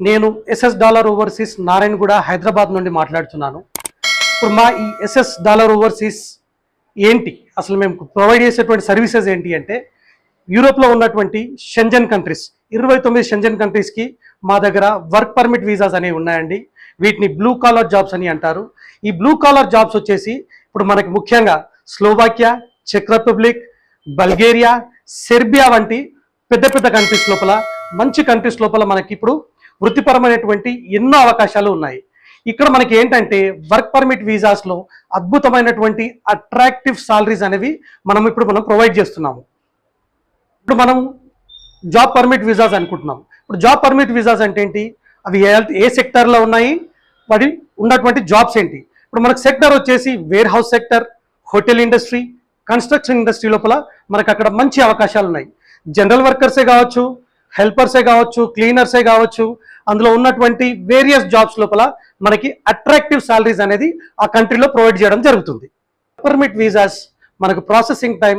నేను S S dollar overseas Narayanaguda Hyderabad నుండి మాట్లాడుతున్నాను. ఇప్పుడు మా ఈ ఎస్ఎస్ డాలర్ ఓవర్సీస్ ఏంటి? అసలు మేము ప్రొవైడ్ చేసేటువంటి సర్వీసెస్ ఏంటి అంటే యూరోప్లో ఉన్నటువంటి షెంజన్ కంట్రీస్ ఇరవై తొమ్మిది షెంజన్ కంట్రీస్కి మా దగ్గర వర్క్ పర్మిట్ వీసాస్ అనేవి ఉన్నాయండి. వీటిని బ్లూ కాలర్ జాబ్స్ అని అంటారు. ఈ బ్లూ కాలర్ జాబ్స్ వచ్చేసి ఇప్పుడు మనకి ముఖ్యంగా స్లోవాకియా చెక్ రిపబ్లిక్ బల్గేరియా సెర్బియా వంటి పెద్ద పెద్ద కంట్రీస్ లోపల మంచి కంట్రీస్ లోపల మనకి ఇప్పుడు వృత్తిపరమైనటువంటి ఎన్నో అవకాశాలు ఉన్నాయి. ఇక్కడ మనకి ఏంటంటే వర్క్ పర్మిట్ వీసాస్లో అద్భుతమైనటువంటి అట్రాక్టివ్ సాలరీస్ అనేవి మనం ఇప్పుడు మనం ప్రొవైడ్ చేస్తున్నాము. ఇప్పుడు మనం జాబ్ పర్మిట్ వీసాస్ అనుకుంటున్నాం. ఇప్పుడు జాబ్ పర్మిట్ వీసాస్ అంటే ఏంటి? అవి ఏ ఏ సెక్టర్లో ఉన్నాయి? వాటి ఉన్నటువంటి జాబ్స్ ఏంటి? ఇప్పుడు మనకు సెక్టర్ వచ్చేసి warehouse sector hotel industry construction industry లోపల మనకు అక్కడ మంచి అవకాశాలు ఉన్నాయి. జనరల్ వర్కర్సే కావచ్చు హెల్పర్సే కావచ్చు క్లీనర్సే కావచ్చు అందులో ఉన్నటువంటి వేరియస్ జాబ్స్ లోపల మనకి అట్రాక్టివ్ శాలరీస్ అనేది ఆ కంట్రీలో ప్రొవైడ్ చేయడం జరుగుతుంది. పర్మిట్ వీసాస్ మనకు ప్రాసెసింగ్ టైం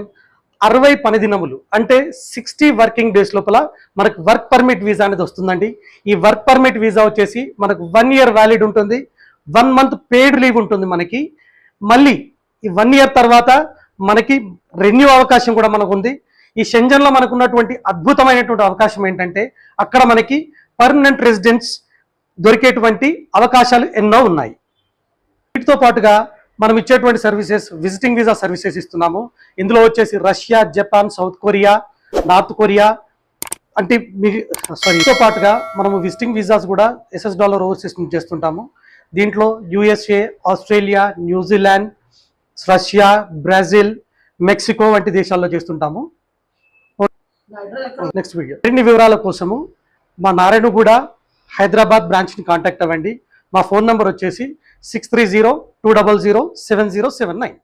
అరవై పని దినములు అంటే సిక్స్టీ వర్కింగ్ డేస్ లోపల మనకు వర్క్ పర్మిట్ వీసా అనేది వస్తుందండి. ఈ వర్క్ పర్మిట్ వీసా వచ్చేసి మనకు వన్ ఇయర్ వ్యాలిడ్ ఉంటుంది. వన్ మంత్ పెయిడ్ లీవ్ ఉంటుంది మనకి. మళ్ళీ ఈ వన్ ఇయర్ తర్వాత మనకి రెన్యూ అవకాశం కూడా మనకు ఉంది ఈ షెంజన్లో మనకు ఉన్నటువంటి అద్భుతమైనటువంటి అవకాశం ఏంటంటే అక్కడ మనకి పర్మనెంట్ రెసిడెన్స్ దొరికేటువంటి అవకాశాలు ఎన్నో ఉన్నాయి. వీటితో పాటుగా మనం ఇచ్చేటువంటి సర్వీసెస్ విజిటింగ్ వీసా సర్వీసెస్ ఇస్తున్నాము. ఇందులో వచ్చేసి Russia Japan South Korea North Korea అంటే మీ సారీతో పాటుగా మనము విజిటింగ్ వీసాస్ కూడా ఎస్ఎస్ డాలర్ ఓవర్సీస్ నుంచి చేస్తుంటాము. దీంట్లో USA Australia New Zealand Russia Brazil Mexico వంటి దేశాల్లో చేస్తుంటాము. నెక్స్ట్ వీడియో మరిన్ని వివరాల కోసము మా నారాయణగూడ హైదరాబాద్ బ్రాంచ్ని కాంటాక్ట్ అవ్వండి. మా ఫోన్ నెంబర్ వచ్చేసి six three zero two double zero seven zero seven nine